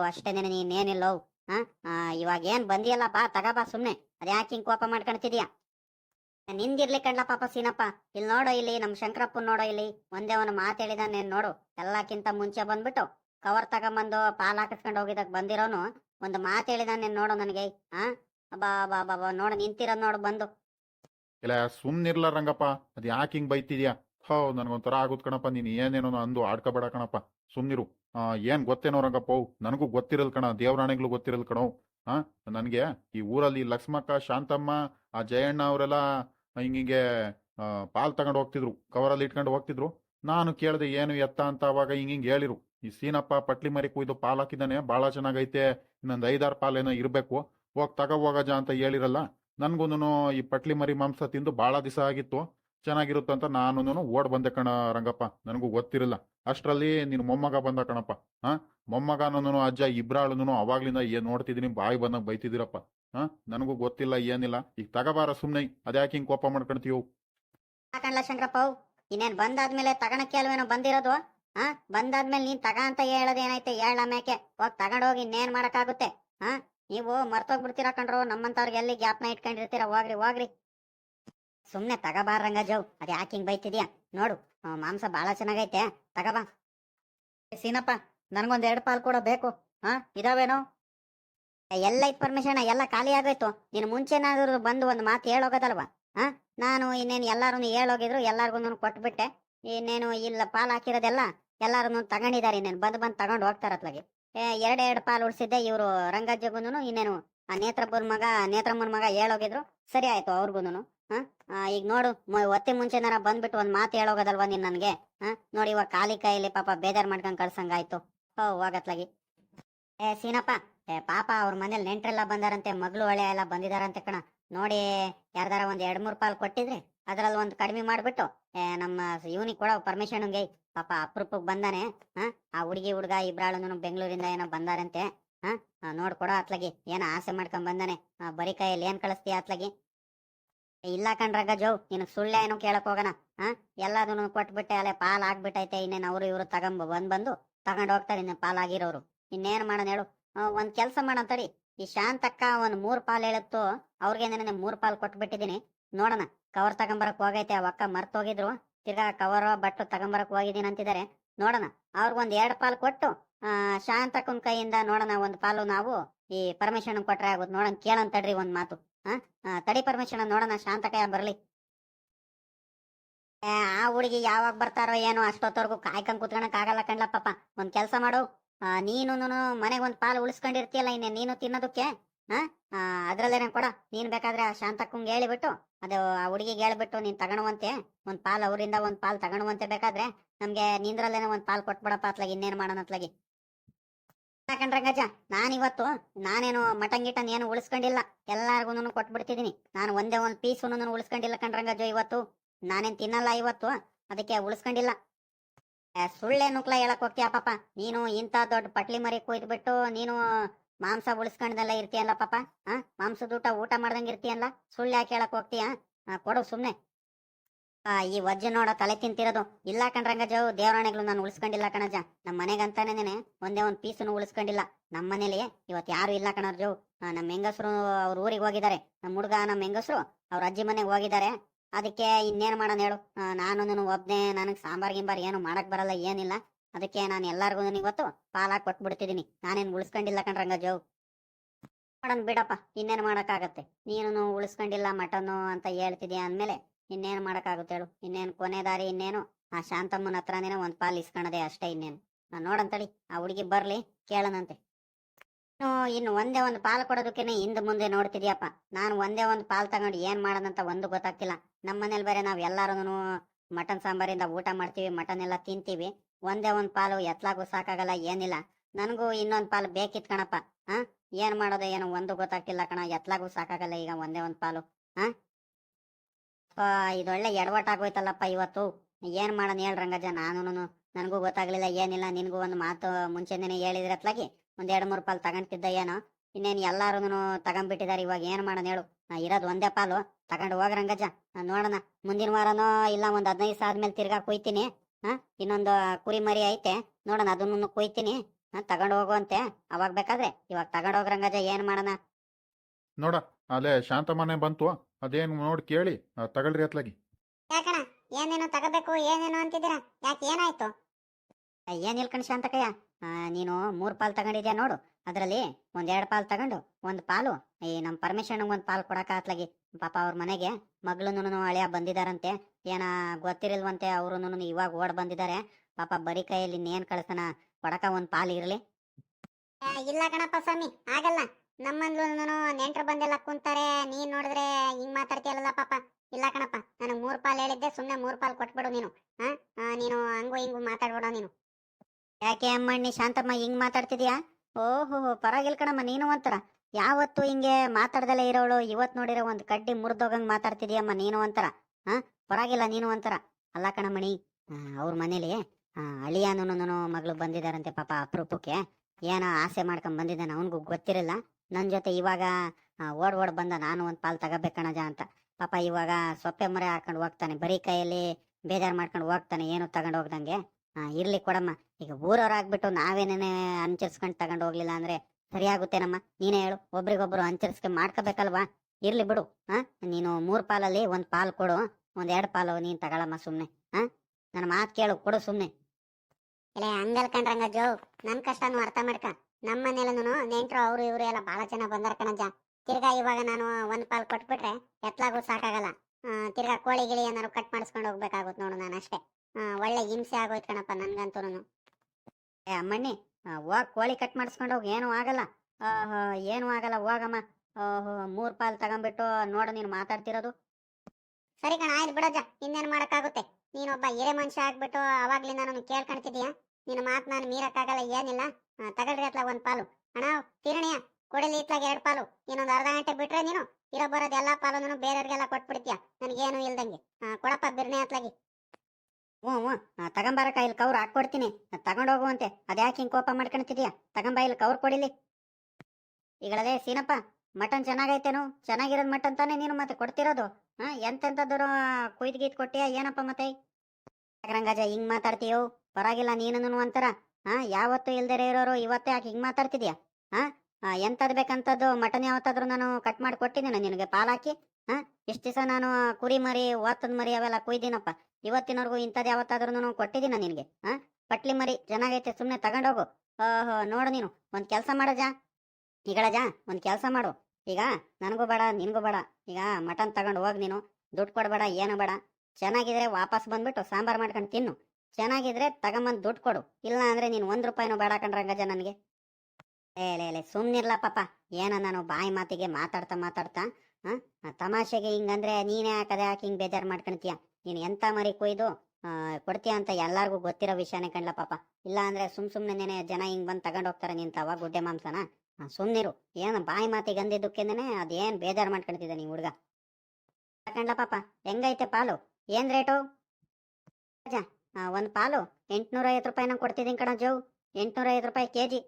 ಅಷ್ಟೇನೆ ನೀನೇನಿಲ್ಲೋ ಹಾ ಇವಾಗ ಏನ್ ಬಂದಿಯಲ್ಲ ಬಾ, ತಗಬಾ ಸುಮ್ನೆ. ಅದ್ಯಾಕೆ ಹಿಂಗ್ ಕೋಪ ಮಾಡ್ಕೊಂತಿದ್ಯಾ? ನಿಂದಿರ್ಲಿ ಕಣ್ಲ ಪಾಪ ಸೀನಪ್ಪ. ಇಲ್ಲಿ ನೋಡೋ ಇಲ್ಲಿ ನಮ್ ಶಂಕರಪ್ಪನ್ ನೋಡೋ ಇಲ್ಲಿ. ಒಂದೇ ಒಂದು ಮಾತು ಹೇಳಿದಾನೆ ನೋಡು. ಎಲ್ಲಕ್ಕಿಂತ ಮುಂಚೆ ಬಂದ್ಬಿಟ್ಟು ಕವರ್ ತಗೊಂಬಂದು ಪಾಲ್ ಹಾಕಿಸ್ಕೊಂಡು ಹೋಗಿದಕ್ ಬಂದಿರೋನು, ಒಂದು ಮಾತು ಹೇಳಿದಾನೆ ನೋಡು ನನಗೆ. ಹಾ ಬಾ ಬಾ ಬಾ, ನೋಡು ನಿಂತಿರೋದ್ ನೋಡು ಬಂದು. ಇಲ್ಲ, ಸುಮ್ನಿರ್ಲ ರಂಗಪ್ಪ. ಅದ್ ಯಾಕೆ ಹಿಂಗ್ ಬೈತಿದ್ಯಾ? ಹೋ ನನ್ಗೊಂಥರ ಆಗುತ್ತೆ ಕಣಪ್ಪ, ನೀನು ಏನೇನೋ ಅಂದು ಆಡ್ಕೋಬೇಡ ಕಣಪ್ಪ. ಸುಮ್ನಿರು. ಏನ್ ಗೊತ್ತೇನೋ ರಂಗಪ್ಪ ನನಗೂ ಗೊತ್ತಿರಲ್ ಕಣ, ದೇವರಾಣಿಗಳು ಗೊತ್ತಿರಲ್ ಕಣೋ. ಹಾ ನನಗೆ ಈ ಊರಲ್ಲಿ ಲಕ್ಷ್ಮಕ್ಕ, ಶಾಂತಮ್ಮ, ಆ ಜಯಣ್ಣ ಅವರೆಲ್ಲ ಹಿಂಗಿಂಗೆ ಪಾಲ್ ತಗೊಂಡು ಹೋಗ್ತಿದ್ರು, ಕವರಲ್ಲಿ ಇಟ್ಕೊಂಡು ಹೋಗ್ತಿದ್ರು. ನಾನು ಕೇಳಿದೆ, ಏನು ಎತ್ತ ಅಂತ ಅವಾಗ ಹಿಂಗಿಂಗ್ ಹೇಳಿರು. ಈ ಸೀನಪ್ಪ ಪಟ್ಲಿ ಮರಿ ಕುಯ್ದು ಪಾಲ್ ಹಾಕಿದಾನೆ ಭಾಳ ಚೆನ್ನಾಗೈತೆ, ಇನ್ನೊಂದು ಐದಾರು ಪಾಲೇನೋ ಇರಬೇಕು. ಹೋಗ್ ತಗೋ, ಹೋಗಜ ಅಂತ ಹೇಳಿರಲ್ಲ. ನನ್ಗೂನು ಈ ಪಟ್ಲಿ ಮರಿ ಮಾಂಸ ತಿಂದು ಬಹಳ ದಿವಸ ಆಗಿತ್ತು. ಚೆನ್ನಾಗಿರುತ್ತಂತ ನಾನು ಓಡ್ ಬಂದೆ ಕಣ ರಂಗಪ್ಪ. ನನಗೂ ಗೊತ್ತಿರಲ್ಲ. ಅಷ್ಟರಲ್ಲಿ ನೀನು ಮೊಮ್ಮಗ ಬಂದ ಕಣಪ್ಪ. ಹಾ ಮೊಮ್ಮಗನೂ ಅಜ್ಜ ಇಬ್ರಾಳನು ಅವಾಗ್ಲಿಂದ ಏನ್ ನೋಡ್ತಿದೀನಿ, ಬಾಯಿ ಬಂದಾಗ ಬೈತಿದ್ದೀರಪ್ಪ. ಹಾ ನನಗೂ ಗೊತ್ತಿಲ್ಲ, ಏನಿಲ್ಲ. ಈಗ ತಗಬಾರ ಸುಮ್ನೆ. ಅದ್ಯಾಕೆ ಹಿಂಗ್ ಕೋಪ ಮಾಡ್ಕೊಂತೀವ್ ಶಂಕರಪ್ಪ. ಇನ್ನೇನ್ ಬಂದಾದ್ಮೇಲೆ ತಗಣಕ್ಕೆ ಅಲ್ವೇನೋ ಬಂದಿರೋದು? ಹಾ ಬಂದಾದ್ಮೇಲೆ ನೀನ್ ತಗ ಅಂತ ಹೇಳೋದೇನೈತೆ? ಹೇಳ ಮೇಕೆ ಹೋಗ್ ತಗೊಂಡೋಗಿ ಇನ್ನೇನ್ ಮಾಡಕ್ಕಾಗುತ್ತೆ? ಹಾ ನೀವು ಮರ್ತೋಗ್ಬಿಡ್ತೀರ ಕಣ್ರು? ನಮ್ಮಂತವ್ರಿಗೆ ಎಲ್ಲಿ ಗ್ಯಾಪ್ನ ಇಟ್ಕೊಂಡಿರ್ತೀರಾ? ಹೋಗ್ರಿ ಹೋಗ್ರಿ. ಸುಮ್ನೆ ತಗಬಾರಂಗ ಜವ್ ಅದು ಯಾಕೆ ಹಿಂಗೆ ಬೈತಿದ್ಯಾ? ನೋಡು ಮಾಂಸ ಭಾಳ ಚೆನ್ನಾಗೈತೆ. ತಗಬಾ. ಸೀನಪ್ಪ, ನನಗೊಂದು ಎರಡು ಪಾಲ್ ಕೂಡ ಬೇಕು. ಹಾ, ಇದಾವೇನೋ? ಎಲ್ಲ ಇತ್ತು ಪರ್ಮಿಷನ್ ಎಲ್ಲ ಖಾಲಿ ಆಗೋಯ್ತು. ನೀನು ಮುಂಚೆನಾದ್ರೂ ಬಂದು ಒಂದು ಮಾತು ಹೇಳೋಗೋದಲ್ವಾ? ಹಾ? ನಾನು ಇನ್ನೇನು ಎಲ್ಲಾರು ಹೇಳೋಗಿದ್ರು ಎಲ್ಲಾರ್ಗು ಕೊಟ್ಬಿಟ್ಟೆ. ಇನ್ನೇನು ಇಲ್ಲ, ಪಾಲ್ ಹಾಕಿರೋದೆಲ್ಲ ಎಲ್ಲಾರು ತಗೊಂಡಿದ್ದಾರೆ ಇನ್ನೇನು. ಬಂದು ಬಂದು ತಗೊಂಡು ಹೋಗ್ತಾರ ಅತ್ಲಾಗೆ ಎರಡು ಎರಡು ಪಾಲ್ ಉಳಿಸಿದ್ದೆ ಇವರು ರಂಗಜ್ಜಗುನು ಇನ್ನೇನು ಆ ನೇತ್ರಪುರ್ ಮಗ, ನೇತ್ರಮ್ಮನ ಮಗ ಹೇಳೋಗಿದ್ರು. ಸರಿ ಆಯ್ತು ಅವ್ರಿಗೂನು ಈಗ ನೋಡು ಒತ್ತೆ ಮುಂಚೆನಾರ ಬಂದ್ಬಿಟ್ಟು ಒಂದ್ ಮಾತು ಹೇಳೋಗದಲ್ವಾ ನೀನ್ ನನ್ಗೆ? ಹಾ? ನೋಡಿ ಇವಾಗ ಖಾಲಿ ಕೈಯಲ್ಲಿ ಪಾಪ ಬೇಜಾರ್ ಮಾಡ್ಕೊಂಡ್ ಕಳ್ಸಂಗಾಯ್ತು. ಹೋ ಹೋಗತ್ಲಾಗಿ. ಏ ಸೀನಪ್ಪ ಏ ಪಾಪ ಅವ್ರ ಮನೇಲಿ ನೆಂಟ್ರೆಲ್ಲ ಬಂದಾರಂತೆ ಮಗಳು ಹಳೆ ಎಲ್ಲ ಬಂದಿದಾರಂತೆ ಕಣ. ನೋಡಿ ಯಾರ್ದಾರ ಒಂದ್ ಎರಡ್ ಮೂರ್ ಪಾಲ್ ಕೊಟ್ಟಿದ್ರೆ ಅದ್ರಲ್ಲಿ ಒಂದ್ ಕಡಿಮೆ ಮಾಡ್ಬಿಟ್ಟು ನಮ್ಮ ಇವನಿಗೆ ಕೊಡೋ ಪರ್ಮಿಷನ್ಗೆ ಪಾಪ ಅಪ್ರೂಪಕ್ ಬಂದಾನೆ ಹಾ? ಆ ಹುಡುಗಿ ಹುಡುಗ ಇಬ್ರಾಳನು ಬೆಂಗಳೂರಿಂದ ಏನೋ ಬಂದಾರಂತೆ ಹಾ? ಆ, ನೋಡ್ ಕೊಡೋ ಅತ್ಲಗಿ ಏನೋ ಆಸೆ ಮಾಡ್ಕೊಂಡ್ ಬಂದಾನೆ ಬರೀ ಕೈಯಲ್ಲಿ ಏನ್ ಕಳಿಸ್ತೀಯ ಅತ್ಲಗಿ? ಏ, ಇಲ್ಲ ಕಣ್ರಗ ಜೋ ನಿನಗ್ ಸುಳ್ಳೆ ಏನು ಕೇಳಕ್ ಹೋಗಣ ಹಾ ಎಲ್ಲದನ್ನು ಕೊಟ್ಬಿಟ್ಟೆ, ಅಲ್ಲೇ ಪಾಲ್ ಆಗ್ಬಿಟ್ಟೈತೆ ಇನ್ನೇನ್ ಅವ್ರು ಇವ್ರು ತಗೊಂಬ, ಬಂದ್ ಬಂದು ತಗೊಂಡ್ ಹೋಗ್ತಾರೆ ಇನ್ನ ಪಾಲ್ ಆಗಿರೋರು ಇನ್ನೇನ್ ಮಾಡೋಣ ಹೇಳು? ಒಂದ್ ಕೆಲ್ಸ ಮಾಡೋಣ ತಡಿ. ಈ ಶಾಂತಕ್ಕ ಒಂದ್ ಮೂರ್ ಪಾಲ್ ಹೇಳತ್ತು, ಅವ್ರಿಗೆ ನಿನ್ನೆ ಮೂರ್ ಪಾಲ್ ಕೊಟ್ಬಿಟ್ಟಿದೀನಿ ನೋಡೋಣ, ಕವರ್ ತಗೊಂಬರಕ್ ಹೋಗೈತೆ ಆ ಅಕ್ಕ ಮರ್ತೋಗಿದ್ರು ತಿರ್ಗಾ ಕವರ್, ಬಟ್ಟು ತಗೊಂಬರಕ್ ಹೋಗಿದೀನಿ ಅಂತಿದ್ದಾರೆ. ನೋಡೋಣ ಅವ್ರಿಗೊಂದ್ ಎರಡ್ ಪಾಲ್ ಕೊಟ್ಟು, ಆ, ಶಾಂತಕ್ಕನ್ ಕೈಯಿಂದ ನೋಡೋಣ, ಒಂದ್ ಪಾಲು ನಾವು ಈ ಪರಮೇಶ್ವರನ್ ಕೊಟ್ರೆ ಆಗುತ್ತೆ ನೋಡೋಣ ಕೇಳಂತಡ್ರಿ ಒಂದ್ ಮಾತು. ತಡಿ ಪರ್ಮಿಷನ್ ನೋಡೋಣ ಶಾಂತಕಯ್ಯ ಬರಲಿ. ಆ ಹುಡುಗಿ ಯಾವಾಗ ಬರ್ತಾರೋ ಏನೋ ಅಷ್ಟೊತ್ತವರೆಗೂ ಕಾಯ್ಕೊಂಡ್ ಕುತ್ಕೊಳಕ್ ಆಗಲ್ಲ ಕಣ್ಲ ಪಾಪ. ಒಂದ್ ಕೆಲ್ಸ ಮಾಡು. ನೀನು ಮನೆಗೆ ಒಂದ್ ಪಾಲು ಉಳಿಸ್ಕೊಂಡಿರ್ತೀಯಲ್ಲ ಇನ್ನೇ ನೀನು ತಿನ್ನೋದಕ್ಕೆ ಆ, ಅದ್ರಲ್ಲೇನೆ ಕೊಡ. ನೀನ್ ಬೇಕಾದ್ರೆ ಆ ಶಾಂತಕ್ಕಂಗ್ ಹೇಳಿಬಿಟ್ಟು ಅದು ಆ ಹುಡುಗಿಗೆ ಹೇಳ್ಬಿಟ್ಟು ನೀನ್ ತಗೊಳುವಂತೆ ಒಂದ್ ಪಾಲ್ ಅವರಿಂದ ಒಂದ್ ಪಾಲ್ ತಗೊಳುವಂತೆ ಬೇಕಾದ್ರೆ ನಮ್ಗೆ ನಿಂದ್ರಲ್ಲೇನೆ ಒಂದ್ ಪಾಲ್ ಕೊಟ್ಬಿಡಪ್ಪ ಅತ್ಲಾಗಿ ಇನ್ನೇನ್ ಮಾಡೋಣ ಅತ್ಲಾಗಿ ಯಾಕಂಡ್ರಂಗಜ್ಜ ನಾನಿವತ್ತು ನಾನೇನು ಮಟನ್ ಗಿಟನ್ ಏನು ಉಳಿಸ್ಕೊಂಡಿಲ್ಲ. ಎಲ್ಲಾರ್ಗು ಕೊಟ್ಬಿಡ್ತಿದೀನಿ. ನಾನು ಒಂದೇ ಒಂದು ಪೀಸ್ ಉಳಿಸ್ಕೊಂಡಿಲ್ಲ ಕಣ್ರಂಗಜ ಇವತ್ತು. ನಾನೇನ್ ತಿನ್ನಲ್ಲ ಇವತ್ತು. ಅದಕ್ಕೆ ಉಳಿಸ್ಕೊಂಡಿಲ್ಲ. ಸುಳ್ಳೆ ನುಕ್ಲ ಹೇಳಕ್ ಹೋಗ್ತೀಯ ಪಾಪ. ನೀನು ಇಂಥ ದೊಡ್ಡ ಪಟ್ಲಿ ಮರಿ ಕೊಯ್ದ್ಬಿಟ್ಟು ನೀನು ಮಾಂಸ ಉಳಿಸ್ಕೊಂಡಲ್ಲ ಇರ್ತೀಯಲ್ಲ ಪಾಪ, ಆ? ಮಾಂಸದ ಊಟ ಊಟ ಮಾಡ್ದಂಗೆ ಇರ್ತೀಯಲ್ಲ. ಸುಳ್ಳು ಯಾಕೆ ಹೇಳಕ್ ಹೋಗ್ತೀಯ? ಕೊಡು ಸುಮ್ನೆ. ಆ, ಈ ವಜ್ಜ ನೋಡ ತಲೆ ತಿಂತಿರೋದು. ಇಲ್ಲ ಕಣ್ರಂಗಜ್ಜ ದೇವರಾಣೆಗಳು ನಾನು ಉಳಿಸ್ಕೊಂಡಿಲ್ಲ ಕಣಜ್ಜ. ನಮ್ಮ ಮನೆಗಂತಾನೇನೆ ಒಂದೇ ಒಂದು ಪೀಸನ್ನು ಉಳಿಸ್ಕೊಂಡಿಲ್ಲ. ನಮ್ಮ ಮನೇಲಿ ಇವತ್ತು ಯಾರು ಇಲ್ಲ ಕಣರ್ಜು ನಮ್ಮ ಹೆಂಗಸರು ಅವ್ರ ಊರಿಗೆ ಹೋಗಿದ್ದಾರೆ. ನಮ್ಮ ಹುಡುಗ ನಮ್ಮ ಹೆಂಗಸರು ಅವ್ರ ಅಜ್ಜಿ ಮನೆಗೆ ಹೋಗಿದ್ದಾರೆ. ಅದಕ್ಕೆ ಇನ್ನೇನ್ ಮಾಡೋಣ ಹೇಳು. ನಾನು ಒಬ್ನೇ ನನಗೆ ಸಾಂಬಾರ್ ಗಿಂಬಾರ್ ಏನು ಮಾಡಕ್ ಬರಲ್ಲ ಏನಿಲ್ಲ. ಅದಕ್ಕೆ ನಾನು ಎಲ್ಲಾರ್ಗು ಇವತ್ತು ಪಾಲಾಕ್ ಕೊಟ್ಬಿಡ್ತಿದೀನಿ. ನಾನೇನ್ ಉಳಿಸ್ಕೊಂಡಿಲ್ಲ ಕಣ್ರಂಗಜ್ಜು ಮಾಡೋಣ ಬಿಡಪ್ಪ ಇನ್ನೇನ್ ಮಾಡಕ್ಕಾಗತ್ತೆ. ನೀನು ಉಳಿಸ್ಕೊಂಡಿಲ್ಲ ಮಟನ್ ಅಂತ ಹೇಳ್ತಿದ್ಯಾ ಅಂದ್ಮೇಲೆ ಇನ್ನೇನ್ ಮಾಡಕ್ಕಾಗುತ್ತೆ ಹೇಳು. ಇನ್ನೇನ್ ಕೊನೆ ದಾರಿ ಇನ್ನೇನು? ಆ ಶಾಂತಮ್ಮನ ಹತ್ರನೇನೋ ಒಂದ್ ಪಾಲ್ ಇಸ್ಕಣದೆ ಅಷ್ಟೇ ಇನ್ನೇನು. ನಾನು ನೋಡಂತಳಿ ಆ ಹುಡುಗಿ ಬರ್ಲಿ, ಕೇಳನಂತೆ. ಇನ್ನು ಒಂದೇ ಒಂದು ಪಾಲ್ ಕೊಡೋದಕ್ಕೇನೆ ಹಿಂದ್ ಮುಂದೆ ನೋಡ್ತಿದ್ಯಪ್ಪ. ನಾನು ಒಂದೇ ಒಂದು ಪಾಲ್ ತಗೊಂಡು ಏನ್ ಮಾಡೋದಂತ ಒಂದು ಗೊತ್ತಾಗ್ತಿಲ್ಲ. ನಮ್ಮ ಮನೇಲಿ ಬೇರೆ ನಾವ್ ಎಲ್ಲಾರು ಮಟನ್ ಸಾಂಬಾರಿಂದ ಊಟ ಮಾಡ್ತೀವಿ, ಮಟನ್ ಎಲ್ಲ ತಿಂತೀವಿ. ಒಂದೇ ಒಂದ್ ಪಾಲು ಎತ್ಲಾಗೂ ಸಾಕಾಗಲ್ಲ, ಏನಿಲ್ಲ. ನನಗೂ ಇನ್ನೊಂದ್ ಪಾಲು ಬೇಕಿತ್ ಕಣಪ್ಪ. ಹಾ, ಏನ್ ಮಾಡೋದು, ಏನು ಒಂದು ಗೊತ್ತಾಗ್ತಿಲ್ಲ ಕಣ. ಎತ್ಲಾಗೂ ಸಾಕಾಗಲ್ಲ ಈಗ ಒಂದೇ ಒಂದ್ ಪಾಲು. ಹಾ? ಇದೊಳ್ಳೆ ಎಡವಟ್ಟಾಗೋಯ್ತಲ್ಲಪ್ಪ ಇವತ್ತು. ಏನ್ ಮಾಡೋಣ ಹೇಳ್ ರಂಗಜ್ಜ ನಾನು ನನಗೂ ಗೊತ್ತಾಗ್ಲಿಲ್ಲ, ಏನಿಲ್ಲ, ನಿನ್ಗೂ ಒಂದು ಮಾತು ಮುಂಚೆನೇ ಹೇಳಿದ್ರೆ ಒಂದ್ ಎರಡ್ ಮೂರ್ ಪಾಲ್ ತಗೊಂಡ್ತಿದ್ದ ಏನೋ. ಇನ್ನೇನ್ ಎಲ್ಲಾರು ತಗೊಂಡ್ಬಿಟ್ಟಿದಾರೆ ಇವಾಗ ಏನ್ ಮಾಡೋಣ ಹೇಳು. ಇರೋದ್ ಒಂದೇ ಪಾಲು. ತಗೊಂಡು ಹೋಗ ರಂಗಜ್ಜ. ನೋಡೋಣ, ಮುಂದಿನ ವಾರನೋ ಇಲ್ಲ ಒಂದ್ ಹದಿನೈದು ದಿವಸ ಮೇಲೆ ತಿರ್ಗಾ ಕೊಯ್ತೀನಿ. ಹಾ ಇನ್ನೊಂದು ಕುರಿ ಮರಿ ಐತೆ. ನೋಡೋಣ, ಅದನ್ನು ಕೊಯ್ತೀನಿ. ಹಾ ತಗೊಂಡು ಹೋಗುವಂತೆ ಅವಾಗ ಬೇಕಾದ್ರೆ. ಇವಾಗ ತಗೊಂಡ್ ಹೋಗ ರಂಗಜ್ಜ, ಏನ್ ಮಾಡೋಣ? ನೋಡ, ಅಲ್ಲೇ ಶಾಂತಮನೆ ಬಂತು. ಅದೇನು ನೋಡಿ ಕೇಳಿ ಆ, ತಗೊಳ್ರಿ ಅತ್ಲಾಗಿ. ಯಾಕಣ ಏನೇನೋ ತಗೋಬೇಕು ಏನೇನೋ ಅಂತಿದ್ದೀರಾ? ಯಾಕೆ ಏನಾಯ್ತು? ಏನ್ ಇಲ್ಕಣ್ ಶಾಂತಕಯ್ಯ. ಆ, ನೀನು ಮೂರ್ ಪಾಲ್ ತಗೊಂಡಿದ್ಯಾ ನೋಡು. ಅದರಲ್ಲಿ ಒಂದ್ ಎರಡ್ ಪಾಲ್ ತಗೊಂಡು ಒಂದ್ ಪಾಲು ಈ ನಮ್ ಪರಮೇಶ್ವರನ್ ಒಂದ್ ಪಾಲ್ ಕೊಡಕ ಆತ್ಲಾಗಿ ಪಾಪ ಅವ್ರ ಮನೆಗೆ ಮಗ್ಳುನು ಅಳಿಯ ಬಂದಿದಾರಂತೆ. ಏನ ಗೊತ್ತಿರಲ್ವಂತೆ ಅವರು ಇವಾಗ ಓಡ್ ಬಂದಿದ್ದಾರೆ ಪಾಪ ಬರಿ ಕೈಯಲ್ಲಿ ಇನ್ನೇನ್ ಕಳ್ಸನ ಕೊಡಕ ಒಂದ್ ಪಾಲು ಇರಲಿ. ಇಲ್ಲ ಕಣಪ್ಪ ಸ್ವಾಮಿ ಆಗಲ್ಲ. ನಮ್ಮಂದ್ಲು ನೆಂಟ್ರು ಬಂದೆಲ್ಲ ಕುಂತಾರೆ, ನೀನ್ ನೋಡಿದ್ರೆ ಹಿಂಗ್ ಮಾತಾಡ್ತೀಯಲ್ಲ ಪಾಪ. ಇಲ್ಲ ಕಣಪ್ಪ, ನನಗ್ ಮೂರ್ ಪಾಲ್ ಹೇಳಿದ್ದೆ, ಸುಮ್ನೆ ಮೂರ್ ಪಾಲ್ ಕೊಟ್ಬಿಡು ನೀನು. ಹಾ ನೀನು ಹಂಗು ಹಿಂಗು ಮಾತಾಡ್ಬಿಡ ನೀನು. ಯಾಕೆ ಅಮ್ಮಣ್ಣಿ, ಶಾಂತಮ್ಮ ಹಿಂಗ್ ಮಾತಾಡ್ತಿದ್ಯಾ? ಓಹೋ, ಪರವಾಗಿಲ್ಲ ಕಣಮ್ಮ, ನೀನು ಒಂಥರ. ಯಾವತ್ತು ಹಿಂಗೆ ಮಾತಾಡ್ದಲೇ ಇರೋಳು ಇವತ್ ನೋಡಿರೋ ಒಂದ್ ಕಡ್ಡಿ ಮುರ್ದೋಗಂಗ್ ಮಾತಾಡ್ತಿದ್ಯಮ್ಮ, ನೀನು ಒಂಥರ. ಹಾ ಪರವಾಗಿಲ್ಲ, ನೀನು ಒಂಥರ. ಅಲ್ಲ ಕಣಮ್ಮಣಿ ಅವ್ರ ಮನೇಲಿ ಅಳಿಯಾನು ಮಗಳು ಬಂದಿದಾರಂತೆ ಪಾಪ ಅಪರೂಪಕ್ಕೆ. ಏನೋ ಆಸೆ ಮಾಡ್ಕೊಂಡ್ ಬಂದಿದ್ದಾನೆ, ಅವನಿಗೂ ಗೊತ್ತಿರಲಿಲ್ಲ ನನ್ ಜೊತೆ ಇವಾಗ ಓಡ್ ಓಡ್ ಬಂದ ನಾನು ಒಂದು ಪಾಲ್ ತಗೋಬೇಕಣಜ ಅಂತ. ಪಾಪ ಇವಾಗ ಸೊಪ್ಪೆ ಮರೆ ಹಾಕೊಂಡು ಹೋಗ್ತಾನೆ, ಬರೀ ಕೈಯಲ್ಲಿ ಬೇಜಾರು ಮಾಡ್ಕೊಂಡು ಹೋಗ್ತಾನೆ, ಏನು ತಗೊಂಡು ಹೋಗ್ದಂಗೆ. ಇರ್ಲಿ ಕೊಡಮ್ಮ. ಈಗ ಊರವ್ರು ಆಗ್ಬಿಟ್ಟು ನಾವೇನೇ ಅನುಚರಿಸ್ಕೊಂಡು ತಗೊಂಡು ಹೋಗ್ಲಿಲ್ಲ ಅಂದ್ರೆ ಸರಿಯಾಗುತ್ತೇನಮ್ಮ? ನೀನೇ ಹೇಳು. ಒಬ್ರಿಗೊಬ್ರು ಅನುಚರಿಸ್ಕೆ ಮಾಡ್ಕೋಬೇಕಲ್ವಾ? ಇರ್ಲಿ ಬಿಡು ಹಾ ನೀನು ಮೂರು ಪಾಲಲ್ಲಿ ಒಂದ್ ಪಾಲ್ ಕೊಡು, ಒಂದ್ ಎರಡು ಪಾಲು ನೀನ್ ತಗೊಳಮ್ಮ ಸುಮ್ನೆ ಹಾ ನನ್ನ ಮಾತು ಕೇಳು, ಕೊಡು ಸುಮ್ನೆ. ಇಲ್ಲ ಹಂಗಲ್ ಕಂಡ್ರಂಗ ಜೋ ನನ್ನ ಕಷ್ಟನು ಅರ್ಥ ಮಾಡ್ಕ. ನಮ್ಮ ಮನೇಲೂ ನೆಂಟ್ರು ಅವರು ಇವರು ಎಲ್ಲ ಬಹಳ ಜನ ಬಂದಾರ ಕಣಜ ತಿರ್ಗಾ ಇವಾಗ ನಾನು ಒಂದು ಪಾಲ್ ಕೊಟ್ಬಿಟ್ರೆ ಎತ್ಲಾಗೂ ಸಾಕಾಗಲ್ಲ. ತಿರ್ಗಾ ಕೋಳಿ ಗಿಳಿ ಏನಾರು ಕಟ್ ಮಾಡಿಸ್ಕೊಂಡು ಹೋಗ್ಬೇಕಾಗುತ್ತೆ ನೋಡು ನಾನು ಅಷ್ಟೇ. ಒಳ್ಳೆ ಹಿಂಸೆ ಆಗೋಯ್ತು ಕಣಪ್ಪ ನನ್ಗಂತೂ ಏ, ಅಮ್ಮಣ್ಣಿ ಹೋಗ ಕೋಳಿ ಕಟ್ ಮಾಡಿಸ್ಕೊಂಡು ಹೋಗಿ, ಏನೂ ಆಗಲ್ಲ. ಏನೂ ಆಗಲ್ಲ, ಹೋಗಮ್ಮ. ಮೂರು ಪಾಲ್ ತಗೊಂಡ್ಬಿಟ್ಟು ನೋಡು ನೀನು ಮಾತಾಡ್ತಿರೋದು. ಸರಿ ಕಣ, ಆಯ್ತು ಬಿಡಜ್ಜ, ಇನ್ನೇನು ಮಾಡೋಕ್ಕಾಗುತ್ತೆ? ನೀನೊಬ್ಬ ಹಿರೇ ಮನುಷ್ಯ ಆಗ್ಬಿಟ್ಟು ಅವಾಗ್ಲಿಂದ ನಾನು ಕೇಳ್ಕೊಂತಿದೀಯ ನಿನ್ನ ಮಾತ್ ನಾನು ಮೀರಕ್ಕಾಗಲ್ಲ, ಏನಿಲ್ಲ. ತಗೊಳ್ರಿ ಅತ್ಲಾಗ ಒಂದ್ ಪಾಲು. ಅಣ್ಣ ತೀರಣಿಯ ಕೊಡಲಿ ಇತ್ಲಾಗ ಎರಡ್ ಪಾಲು. ಇನ್ನೊಂದು ಅರ್ಧ ಗಂಟೆ ಬಿಟ್ರೆ ನೀನು ಇರೋ ಬರೋದ್ ಎಲ್ಲಾ ಪಾಲು ಬೇರೆಯವ್ರಿಗೆಲ್ಲ ಕೊಟ್ಬಿಡ್ತೀಯ. ನನಗೇನು ಇಲ್ದಂಗೆ. ಕೊಡಪ್ಪ ಬಿರ್ನೆ ಅತ್ಲಾಗಿ. ಹ್ಞೂ ಹ್ಞೂ. ತಗೊಂಬರಕ ಇಲ್ಲಿ ಕವ್ರು ಹಾಕ್ಕೊಡ್ತೀನಿ. ತಗೊಂಡೋಗುವಂತೆ ಅದ್ಯಾಕೆ ಹಿಂಗೆ ಕೋಪ ಮಾಡ್ಕೊಂತಿದ್ಯಾ ತಗೊಂಬ ಇಲ್ಲಿ ಕವ್ರು ಕೊಡಿಲಿ. ಈಗಳದೇ ಸೀನಪ್ಪ, ಮಟನ್ ಚೆನ್ನಾಗೈತೇನು? ಚೆನ್ನಾಗಿರೋದು ಮಟನ್ ತಾನೇ ನೀನು ಮತ್ತೆ ಕೊಡ್ತಿರೋದು? ಹಾಂ ಎಂತೆಂಥದ್ದು ಕುಯ್ದು ಗೀತ್ ಕೊಟ್ಟಿಯಾ? ಏನಪ್ಪ ಮತ್ತೆ? ರಂಗಜ ಹಿಂಗೆ ಮಾತಾಡ್ತೀಯೋ? ಪರವಾಗಿಲ್ಲ ನೀನು ಒಂಥರ ಹಾ, ಯಾವತ್ತು ಇಲ್ದೇರೆ ಇರೋರು ಇವತ್ತೇ ಯಾಕೆ ಹಿಂಗ್ ಮಾತಾಡ್ತಿದ್ಯಾ? ಹಾ ಎಂತದ್ ಬೇಕಂತದ್ದು ಮಟನ್ ಯಾವತ್ತಾದ್ರೂ ನಾನು ಕಟ್ ಮಾಡಿ ಕೊಟ್ಟಿದ್ದೇನೆ ನಿನಗೆ ಪಾಲಾಕಿ. ಹಾ, ಇಷ್ಟ ದಿವಸ ನಾನು ಕುರಿ ಮರಿ, ಓತದ್ ಮರಿ ಅವೆಲ್ಲ ಕುಯ್ದಿನಪ್ಪ. ಇವತ್ತಿನವರೆಗೂ ಇಂಥದ್ದು ಯಾವತ್ತಾದ್ರೂ ಕೊಟ್ಟಿದ್ದೀನ ನಿನಗೆ. ಹಾ, ಪಟ್ಲಿ ಮರಿ ಚೆನ್ನಾಗೈತೆ ಸುಮ್ಮನೆ ತಗೊಂಡೋಗು. ಓಹೋ, ನೋಡು ನೀನು, ಒಂದು ಕೆಲಸ ಈಗಳ ಜಾ, ಒಂದು ಕೆಲಸ ಮಾಡು. ಈಗ ನನಗೂ ಬೇಡ, ನಿನಗೂ ಬೇಡ. ಈಗ ಮಟನ್ ತಗೊಂಡು ಹೋಗ್ ನೀನು. ದುಡ್ಡು ಕೊಡಬೇಡ, ಏನು ಬೇಡ. ಚೆನ್ನಾಗಿದ್ರೆ ವಾಪಸ್ ಬಂದ್ಬಿಟ್ಟು ಸಾಂಬಾರ್ ಮಾಡ್ಕೊಂಡು ತಿನ್ನು. ಚೆನ್ನಾಗಿದ್ರೆ ತಗೊಂಬಂದು ದುಡ್ಡು ಕೊಡು. ಇಲ್ಲ ಅಂದ್ರೆ ನೀನು ಒಂದು ರೂಪಾಯಿನೂ ಬೇಡ ಕಣ್ರಂಗಜ ನನಗೆ. ಲೇ ಲೇ ಲೇ ಸುಮ್ಮನಿರ್ಲ ಪಾಪ. ಏನ ನಾನು ಬಾಯಿ ಮಾತಿಗೆ ಮಾತಾಡ್ತಾ ಮಾತಾಡ್ತಾ, ಹ? ತಮಾಷೆಗೆ ಹಿಂಗಂದ್ರೆ ನೀನೇ ಹಾಕದೆ ಹಾಕಿ ಹಿಂಗ್ ಬೇಜಾರು ಮಾಡ್ಕೊಂತೀಯ ನೀನು ಎಂತ ಮರಿ ಕೊಯ್ದು ಕೊಡ್ತೀಯ ಅಂತ ಎಲ್ಲಾರ್ಗೂ ಗೊತ್ತಿರೋ ವಿಷಯನೇ ಕಣ್ಲ ಪಾಪ. ಇಲ್ಲ ಅಂದ್ರೆ ಸುಮ್ ಸುಮ್ನೆ ಜನ ಹಿಂಗ್ ಬಂದ್ ತಗೊಂಡ್ ಹೋಗ್ತಾರೆ ನಿಂತವ ಗುಡ್ಡೆ ಮಾಂಸನ? ಸುಮ್ನಿರು. ಏನು ಬಾಯಿ ಮಾತಿಗೆ ಅಂದಿದ್ದಕ್ಕೇನೆ ಅದೇನ್ ಬೇಜಾರ್ ಮಾಡ್ಕೊಂತಿದ್ದೆ ನೀ ಹುಡ್ಗ? ಕಣ್ಲ ಪಾಪ. ಹೆಂಗೈತೆ ಪಾಲು? ಏನ್ ರೇಟು? ಒಂದ್ ಪಾಲು. ಎಂಟುನೂರ ಐವತ್ತು ರೂಪಾಯಿ ನಂಗೆ ಕೊಡ್ತಿದ್ದೀನಿ ಕಣ ಜೋ ಎಂಟ್ನೂರ ಐವತ್ತು ರೂಪಾಯಿ ಕೆಜಿ.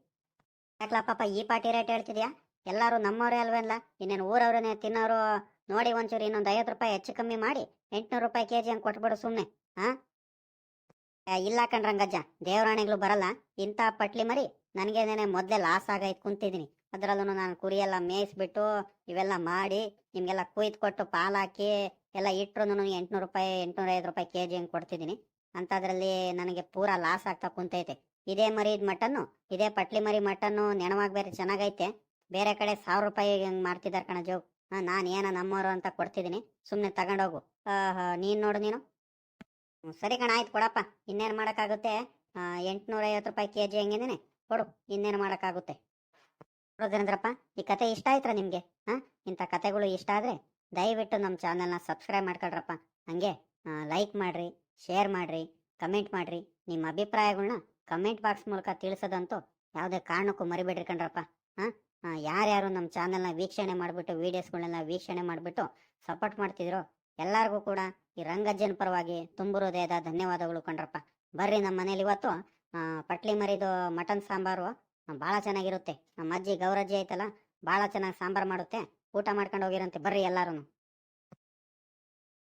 ಯಾಕಲ್ಲ ಪಾಪ ಈ ಪಾಟಿ ರೇಟ್ ಹೇಳ್ತಿದ್ಯಾ? ಎಲ್ಲರೂ ನಮ್ಮವರೇ ಅಲ್ವೇನಲ್ಲ ಇನ್ನೇನು ಊರವ್ರನ್ನೇ ತಿನ್ನೋರು ನೋಡಿ ಒಂಚೂರು ಇನ್ನೊಂದು ಐವತ್ತು ರೂಪಾಯಿ ಹೆಚ್ಚು ಕಮ್ಮಿ ಮಾಡಿ ಎಂಟ್ನೂರು ರೂಪಾಯಿ ಕೆ ಜಿ ಹಂಗೆ ಕೊಟ್ಬಿಡು ಸುಮ್ಮನೆ ಹಾಂ ಇಲ್ಲ ಕಣ್ರಂಗಜ್ಜ ದೇವರಾಣಿಗಳು ಬರಲ್ಲ. ಇಂಥ ಪಟ್ಲಿ ಮರಿ ನನಗೇನೇನೆ ಮೊದಲೇ ಲಾಸ್ ಆಗೈತ್ ಕುಂತಿದ್ದೀನಿ ಅದರಲ್ಲೂ ನಾನು ಕುರಿಯೆಲ್ಲ ಮೇಯಿಸ್ಬಿಟ್ಟು ಇವೆಲ್ಲ ಮಾಡಿ ನಿಮಗೆಲ್ಲ ಕುಯ್ದು ಕೊಟ್ಟು ಪಾಲಾಕಿ ಎಲ್ಲ ಇಟ್ರು ಎಂಟುನೂರು ರೂಪಾಯಿ ಎಂಟ್ನೂರ ಐದು ರೂಪಾಯಿ ಕೆ ಜಿ ಹಂಗೆ ಕೊಡ್ತಿದ್ದೀನಿ ಅಂಥದ್ರಲ್ಲಿ ನನಗೆ ಪೂರಾ ಲಾಸ್ ಆಗ್ತಾ ಕುಂತೈತೆ. ಇದೇ ಮರಿದ್ ಮಟನ್ನು, ಇದೇ ಪಟ್ಲಿ ಮರಿ ಮಟನ್ನು ನೆಣವಾಗಿ ಬೇರೆ ಚೆನ್ನಾಗೈತೆ. ಬೇರೆ ಕಡೆ ಸಾವಿರ ರೂಪಾಯಿ ಹಂಗೆ ಮಾರ್ತಿದ್ದಾರೆ ಕಣ ಜೋ ನಾನು ಏನ ನಮ್ಮವರು ಅಂತ ಕೊಡ್ತಿದ್ದೀನಿ ಸುಮ್ಮನೆ ತಗೊಂಡೋಗು. ನೀನ್ ನೋಡು ನೀನು. ಸರಿ ಕಣ, ಆಯ್ತು ಕೊಡಪ್ಪ. ಇನ್ನೇನು ಮಾಡೋಕ್ಕಾಗುತ್ತೆ? ಎಂಟುನೂರ ಐವತ್ತು ರೂಪಾಯಿ ಕೆ ಜಿ ಹೆಂಗಿದ್ದೀನಿ ಕೊಡು, ಇನ್ನೇನು ಮಾಡೋಕ್ಕಾಗುತ್ತೆ? ರುದ್ರೇಂದ್ರಪ್ಪ ಈ ಕತೆ ಇಷ್ಟ ಆಯ್ತ್ರ ನಿಮಗೆ? ಹಾಂ, ಇಂಥ ಕತೆಗಳು ಇಷ್ಟ ಆದರೆ ದಯವಿಟ್ಟು ನಮ್ಮ ಚಾನಲ್ನ ಸಬ್ಸ್ಕ್ರೈಬ್ ಮಾಡ್ಕೊಳ್ರಪ್ಪ. ಹಂಗೆ. ಲೈಕ್ ಮಾಡಿರಿ ಶೇರ್ ಮಾಡಿರಿ ಕಮೆಂಟ್ ಮಾಡಿರಿ. ನಿಮ್ಮ ಅಭಿಪ್ರಾಯಗಳನ್ನ ಕಮೆಂಟ್ ಬಾಕ್ಸ್ ಮೂಲಕ ತಿಳಿಸೋದಂತೂ ಯಾವುದೇ ಕಾರಣಕ್ಕೂ ಮರಿಬೇಡ್ರಿ ಕಣ್ರಪ್ಪ. ಹಾಂ ಯಾರ್ಯಾರು ನಮ್ಮ ಚಾನೆಲ್ನ ವೀಕ್ಷಣೆ ಮಾಡಿಬಿಟ್ಟು ವೀಡಿಯೋಸ್ಗಳನ್ನೆಲ್ಲ ವೀಕ್ಷಣೆ ಮಾಡಿಬಿಟ್ಟು ಸಪೋರ್ಟ್ ಮಾಡ್ತಿದ್ರು ಎಲ್ಲರಿಗೂ ಕೂಡ ಈ ರಂಗಜ್ಜನ ಪರವಾಗಿ ತುಂಬು ಹೃದಯದ ಧನ್ಯವಾದಗಳು ಕಣ್ರಪ್ಪ. ಬರ್ರಿ ನಮ್ಮ ಮನೇಲಿ ಇವತ್ತು ಪಟ್ಲಿ ಮರಿದು ಮಟನ್ ಸಾಂಬಾರು ಭಾಳ ಚೆನ್ನಾಗಿರುತ್ತೆ. ನಮ್ಮ ಅಜ್ಜಿ ಗೌರಜ್ಜಿ ಐತಲ್ಲ, ಭಾಳ ಚೆನ್ನಾಗಿ ಸಾಂಬಾರು ಮಾಡುತ್ತೆ. ಊಟ ಮಾಡ್ಕೊಂಡು ಹೋಗಿರಂತೆ, ಬರ್ರಿ ಎಲ್ಲಾರು